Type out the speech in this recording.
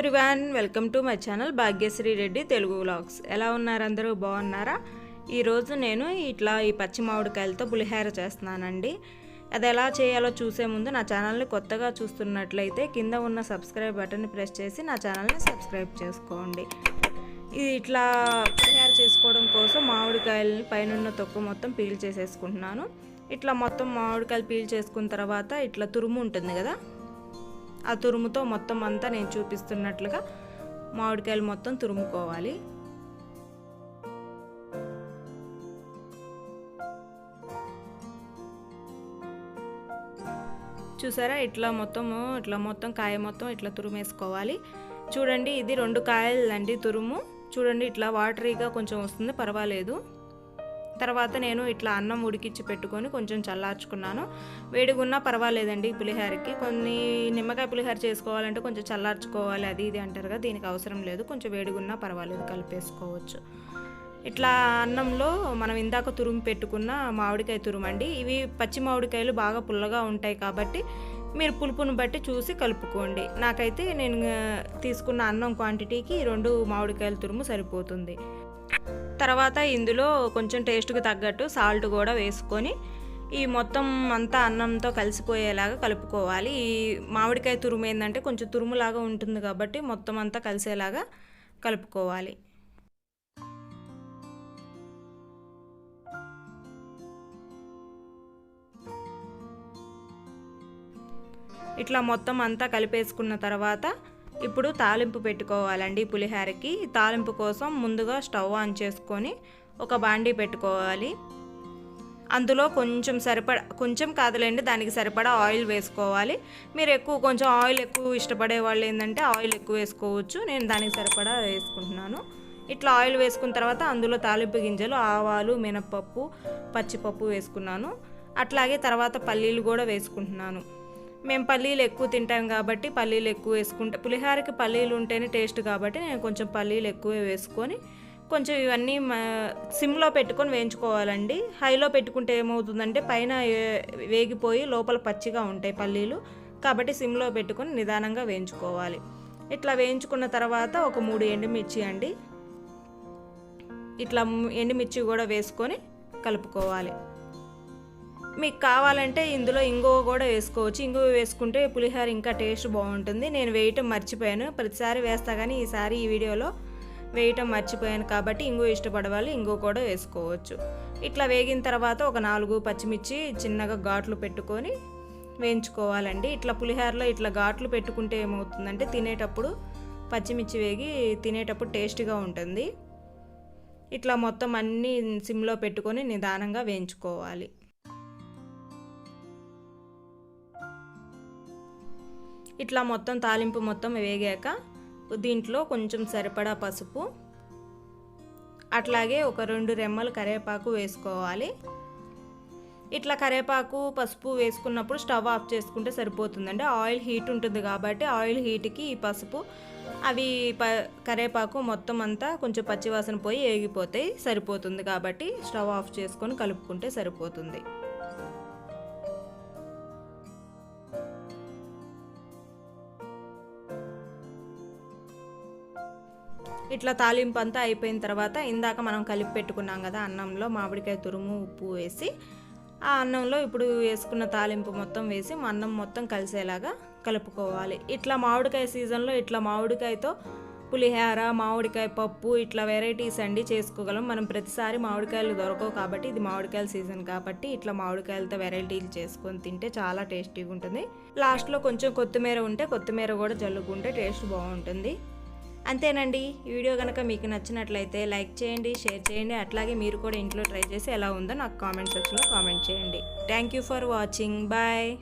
Everyone welcome to my channel Bhagyashree Reddy Telugu vlogs ఎలా ఉన్నారు అందరూ? బాగున్నారా? ఈరోజు నేను ఇట్లా ఈ పచ్చి మామిడికాయలతో పులిహోర చేస్తున్నానండి. అది ఎలా చేయాలో చూసే ముందు నా ఛానల్ని కొత్తగా చూస్తున్నట్లయితే కింద ఉన్న సబ్స్క్రైబ్ బటన్ ప్రెస్ చేసి నా ఛానల్ని సబ్స్క్రైబ్ చేసుకోండి. ఇది ఇట్లా పులిహోర చేసుకోవడం కోసం మామిడికాయలని పైన తొక్కు మొత్తం పీల్ చేసేసుకుంటున్నాను. ఇట్లా మొత్తం మామిడికాయలు పీల్ చేసుకున్న తర్వాత ఇట్లా తురుము ఉంటుంది కదా? ఆ తురుముతో మొత్తం అంతా నేను చూపిస్తున్నట్లుగా మామిడికాయలు మొత్తం తురుముకోవాలి. చూసారా? ఇట్లా మొత్తము ఇట్లా మొత్తం కాయ మొత్తం ఇట్లా తురుమేసుకోవాలి. చూడండి ఇది రెండు కాయలండి తురుము. చూడండి ఇట్లా వాటరీగా కొంచెం వస్తుంది పర్వాలేదు. తర్వాత నేను ఇట్లా అన్నం ఉడికిచ్చి పెట్టుకొని కొంచెం చల్లార్చుకున్నాను. వేడిగున్నా పర్వాలేదండి పులిహోరకి. కొన్ని నిమ్మకాయ పులిహోర చేసుకోవాలంటే కొంచెం చల్లార్చుకోవాలి అది ఇది అంటారు కదా దీనికి అవసరం లేదు. కొంచెం వేడిగున్నా పర్వాలేదు కలిపేసుకోవచ్చు. ఇట్లా అన్నంలో మనం ఇందాక తురుము పెట్టుకున్న మామిడికాయ తురుము అండి ఇవి పచ్చి మామిడికాయలు బాగా పుల్లగా ఉంటాయి కాబట్టి మీరు పులుపును బట్టి చూసి కలుపుకోండి. నాకైతే నేను తీసుకున్న అన్నం క్వాంటిటీకి రెండు మామిడికాయల తురుము సరిపోతుంది. తర్వాత ఇందులో కొంచెం టేస్ట్కి తగ్గట్టు సాల్ట్ కూడా వేసుకొని ఈ మొత్తం అంతా అన్నంతో కలిసిపోయేలాగా కలుపుకోవాలి. ఈ మామిడికాయ తురుము ఏంటంటే కొంచెం తురుములాగా ఉంటుంది కాబట్టి మొత్తం అంతా కలిసేలాగా కలుపుకోవాలి. ఇట్లా మొత్తం అంతా కలిపేసుకున్న తర్వాత ఇప్పుడు తాలింపు పెట్టుకోవాలండి పులిహోరకి. తాలింపు కోసం ముందుగా స్టవ్ ఆన్ చేసుకొని ఒక బాండీ పెట్టుకోవాలి. అందులో కొంచెం సరిపడ కొంచెం కాదులేండి దానికి సరిపడా ఆయిల్ వేసుకోవాలి. మీరు ఎక్కువ కొంచెం ఆయిల్ ఎక్కువ ఇష్టపడే వాళ్ళు ఏంటంటే ఆయిల్ ఎక్కువ వేసుకోవచ్చు. నేను దానికి సరిపడా వేసుకుంటున్నాను. ఇట్లా ఆయిల్ వేసుకున్న తర్వాత అందులో తాలింపు గింజలు ఆవాలు మినప్పప్పు పచ్చిపప్పు వేసుకున్నాను. అట్లాగే తర్వాత పల్లీలు కూడా వేసుకుంటున్నాను. మేము పల్లీలు ఎక్కువ తింటాం కాబట్టి పల్లీలు ఎక్కువ వేసుకుంటే పులిహోరకి పల్లీలు ఉంటేనే టేస్ట్ కాబట్టి నేను కొంచెం పల్లీలు ఎక్కువ వేసుకొని కొంచెం ఇవన్నీ సిమ్లో పెట్టుకొని వేయించుకోవాలండి. హైలో పెట్టుకుంటే ఏమవుతుందంటే పైన వేగిపోయి లోపల పచ్చిగా ఉంటాయి పల్లీలు. కాబట్టి సిమ్లో పెట్టుకొని నిదానంగా వేయించుకోవాలి. ఇట్లా వేయించుకున్న తర్వాత ఒక మూడు ఎండుమిర్చి అండి. ఇట్లా ఎండుమిర్చి కూడా వేసుకొని కలుపుకోవాలి. మీకు కావాలంటే ఇందులో ఇంగువ కూడా వేసుకోవచ్చు. ఇంగువ వేసుకుంటే పులిహోర ఇంకా టేస్ట్ బాగుంటుంది. నేను వేయటం మర్చిపోయాను. ప్రతిసారి వేస్తా కానీ ఈసారి ఈ వీడియోలో వేయటం మర్చిపోయాను కాబట్టి ఇంగువ ఇష్టపడవాలి ఇంగువ కూడా వేసుకోవచ్చు. ఇట్లా వేగిన తర్వాత ఒక నాలుగు పచ్చిమిర్చి చిన్నగా ఘాట్లు పెట్టుకొని వేయించుకోవాలండి. ఇట్లా పులిహోరలో ఇట్లా ఘాట్లు పెట్టుకుంటే ఏమవుతుందంటే తినేటప్పుడు పచ్చిమిర్చి వేగి తినేటప్పుడు టేస్ట్గా ఉంటుంది. ఇట్లా మొత్తం అన్నీ సిమ్లో పెట్టుకొని నిదానంగా వేయించుకోవాలి. ఇట్లా మొత్తం తాలింపు మొత్తం వేగాక దీంట్లో కొంచెం సరిపడా పసుపు అట్లాగే ఒక రెండు రెమ్మలు కరివేపాకు వేసుకోవాలి. ఇట్లా కరివేపాకు పసుపు వేసుకున్నప్పుడు స్టవ్ ఆఫ్ చేసుకుంటే సరిపోతుందండి. ఆయిల్ హీట్ ఉంటుంది కాబట్టి ఆయిల్ హీట్కి ఈ పసుపు అవి ప కరివేపాకు మొత్తం అంతా కొంచెం పచ్చివాసన పోయి ఏగిపోతాయి సరిపోతుంది కాబట్టి స్టవ్ ఆఫ్ చేసుకొని కలుపుకుంటే సరిపోతుంది. ఇట్లా తాలింపు అంతా అయిపోయిన తర్వాత ఇందాక మనం కలిపి పెట్టుకున్నాం కదా అన్నంలో మామిడికాయ తురుము ఉప్పు వేసి ఆ అన్నంలో ఇప్పుడు వేసుకున్న తాలింపు మొత్తం వేసి అన్నం మొత్తం కలిసేలాగా కలుపుకోవాలి. ఇట్లా మామిడికాయ సీజన్లో ఇట్లా మామిడికాయతో పులిహోర మామిడికాయ పప్పు ఇట్లా వెరైటీస్ అండి చేసుకోగలం. మనం ప్రతిసారి మామిడికాయలు దొరకవు కాబట్టి ఇది మామిడికాయల సీజన్ కాబట్టి ఇట్లా మామిడికాయలతో వెరైటీలు చేసుకొని తింటే చాలా టేస్టీగా ఉంటుంది. లాస్ట్లో కొంచెం కొత్తిమీర ఉంటే కొత్తిమీర కూడా జల్లుకుంటే టేస్ట్ బాగుంటుంది. అంతేనండి. ఈ వీడియో కనుక మీకు నచ్చినట్లయితే లైక్ చేయండి షేర్ చేయండి. అట్లాగే మీరు కూడా ఇంట్లో ట్రై చేసి ఎలా ఉందో నాకు కామెంట్ సెక్షన్లో కామెంట్ చేయండి. Thank you for watching. Bye.